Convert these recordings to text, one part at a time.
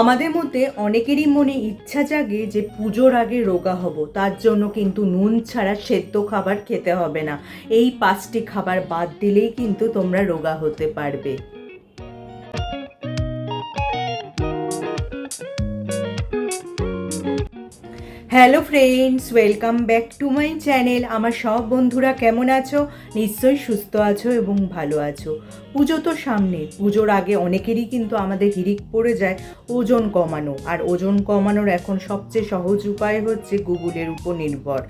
আমাদের মধ্যে অনেকেরই মনে ইচ্ছা জাগে যে পুজোর আগে রোগা হব, তার জন্য কিন্তু নুন ছাড়া সেদ্ধ খাবার খেতে হবে না। এই পাঁচটি খাবার বাদ দিলেই কিন্তু তোমরা রোগা হতে পারবে। Hello friends welcome back to my channel আমার সব বন্ধুরা কেমন আছো? নিশ্চয়ই সুস্থ আছো এবং ভালো আছো। পুজো তো সামনে, পুজোর আগে অনেকেরই কিন্তু আমাদের হিরিক পড়ে যায় ওজন কমানো। আর ওজন কমানোর এখন সবচেয়ে সহজ উপায় হচ্ছে গুগলের উপর নির্ভর।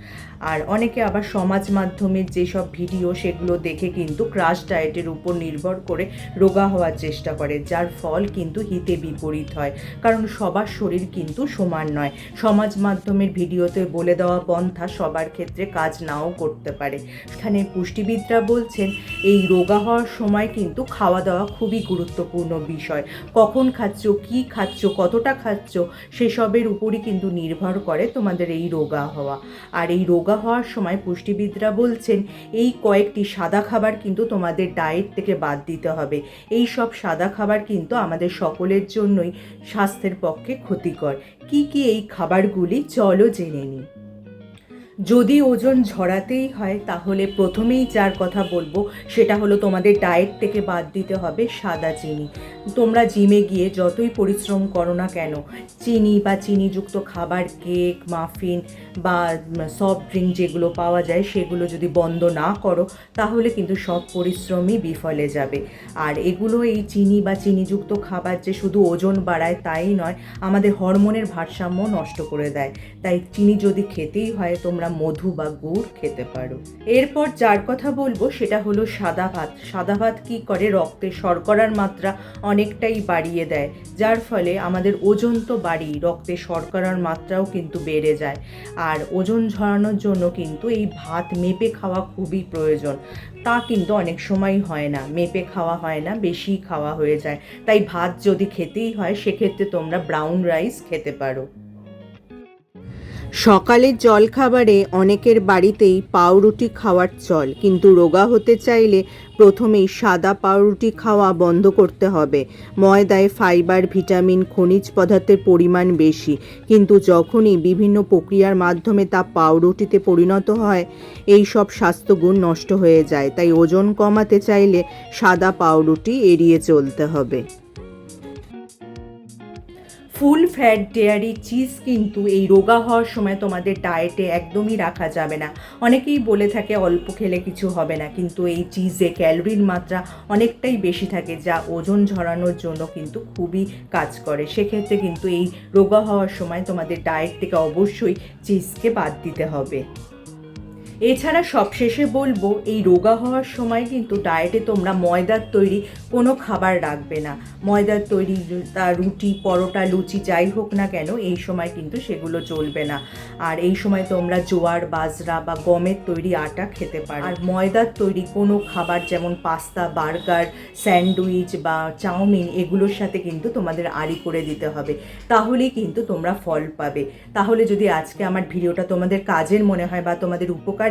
আর অনেকে আবার সমাজ মাধ্যমের যেসব ভিডিও সেগুলো দেখে কিন্তু ক্রাশ ডায়েটের উপর নির্ভর করে রোগা হওয়ার চেষ্টা করে, যার ফল কিন্তু হিতে বিপরীত হয়। কারণ সবার শরীর কিন্তু সমান নয়। সমাজ মাধ্যমের ভিডিওতে বলে দেওয়া পন্থা সবার ক্ষেত্রে কাজ নাও করতে পারে। এখানে পুষ্টিবিদরা বলছেন, এই রোগা হওয়ার সময় কিন্তু খাওয়া দাওয়া খুবই গুরুত্বপূর্ণ বিষয়। কখন খাচ্ছ, কি খাচ্ছ, কতটা খাচ্ছ, সেসবের উপরই কিন্তু নির্ভর করে তোমাদের এই রোগা হওয়া। আর এই রোগা হওয়ার সময় পুষ্টিবিদরা বলছেন, এই কয়েকটি সাদা খাবার কিন্তু তোমাদের ডায়েট থেকে বাদ দিতে হবে। এই সব সাদা খাবার কিন্তু আমাদের সকলের জন্যই স্বাস্থ্যের পক্ষে ক্ষতিকর। কি কি এই খাবারগুলি চলো জেনে নিই। যদি ওজন ঝরাতেই হয়, তাহলে প্রথমেই যার কথা বলব, সেটা হলো তোমাদের ডায়েট থেকে বাদ দিতে হবে সাদা চিনি। তোমরা জিমে গিয়ে যতই পরিশ্রম করো না কেন, চিনি বা চিনিযুক্ত খাবার কেক মাফিন বা সফট ড্রিঙ্ক যেগুলো পাওয়া যায়, সেগুলো যদি বন্ধ না করো, তাহলে কিন্তু সব পরিশ্রমই বিফলে যাবে। আর এগুলো এই চিনি বা চিনিযুক্ত খাবার যে শুধু ওজন বাড়ায় তাই নয়, আমাদের হরমোনের ভারসাম্য নষ্ট করে দেয়। তাই চিনি যদি খেতেই হয়, তোমরা মধু বা গুড় খেতে পারো। এরপর যার কথা বলব সেটা হলো সাদা ভাত। সাদা ভাত কি করে? রক্তে শর্করার মাত্রা অনেকটাই বাড়িয়ে দেয়, যার ফলে আমাদের ওজন তো বাড়ি রক্তে শর্করার মাত্রাও কিন্তু বেড়ে যায়। আর ওজন ঝরানোর জন্য কিন্তু এই ভাত মেপে খাওয়া খুবই প্রয়োজন। তা কিন্তু অনেক সময় হয় না, মেপে খাওয়া হয় না, বেশি খাওয়া হয়ে যায়। তাই ভাত যদি খেতেই হয়, সেক্ষেত্রে তোমরা ব্রাউন রাইস খেতে পারো। সকালের জলখাবারে অনেকের বাড়িতেই পাউরুটি খাওয়ার চল, কিন্তু রোগা হতে চাইলে প্রথমেই সাদা পাউরুটি খাওয়া বন্ধ করতে হবে। ময়দায় ফাইবার, ভিটামিন, খনিজ পদার্থের পরিমাণ বেশি, কিন্তু যখনই বিভিন্ন প্রক্রিয়ার মাধ্যমে তা পাউরুটিতে পরিণত হয়, এই সব স্বাস্থ্যগুণ নষ্ট হয়ে যায়। তাই ওজন কমাতে চাইলে সাদা পাউরুটি এড়িয়ে চলতে হবে। ফুল ফ্যাট ডেয়ারি চিজ কিন্তু এই রোগা হওয়ার সময় তোমাদের ডায়েটে একদমই রাখা যাবে না। অনেকেই বলে থাকে অল্প খেলে কিছু হবে না, কিন্তু এই চিজে ক্যালোরির মাত্রা অনেকটাই বেশি থাকে যা ওজন ঝরানোর জন্য কিন্তু খুবই কাজ করে। সেক্ষেত্রে কিন্তু এই রোগা হওয়ার সময় তোমাদের ডায়েট থেকে অবশ্যই চিজকে বাদ দিতে হবে। এছাড়া সবশেষে বলব, এই রোগা হওয়ার সময় কিন্তু ডায়েটে তোমরা ময়দার তৈরি কোনো খাবার রাখবে না। ময়দার তৈরি তা রুটি, পরোটা, লুচি যাই হোক না কেন, এই সময় কিন্তু সেগুলো চলবে না। আর এই সময় তোমরা জোয়ার, বাজরা বা গমের তৈরি আটা খেতে পারো। আর ময়দার তৈরি কোনো খাবার যেমন পাস্তা, বার্গার, স্যান্ডউইচ বা চাউমিন, এগুলোর সাথে কিন্তু তোমাদের আড়ি করে দিতে হবে। তাহলেই কিন্তু তোমরা ফল পাবে। তাহলে যদি আজকে আমার ভিডিওটা তোমাদের কাজের মনে হয় বা তোমাদের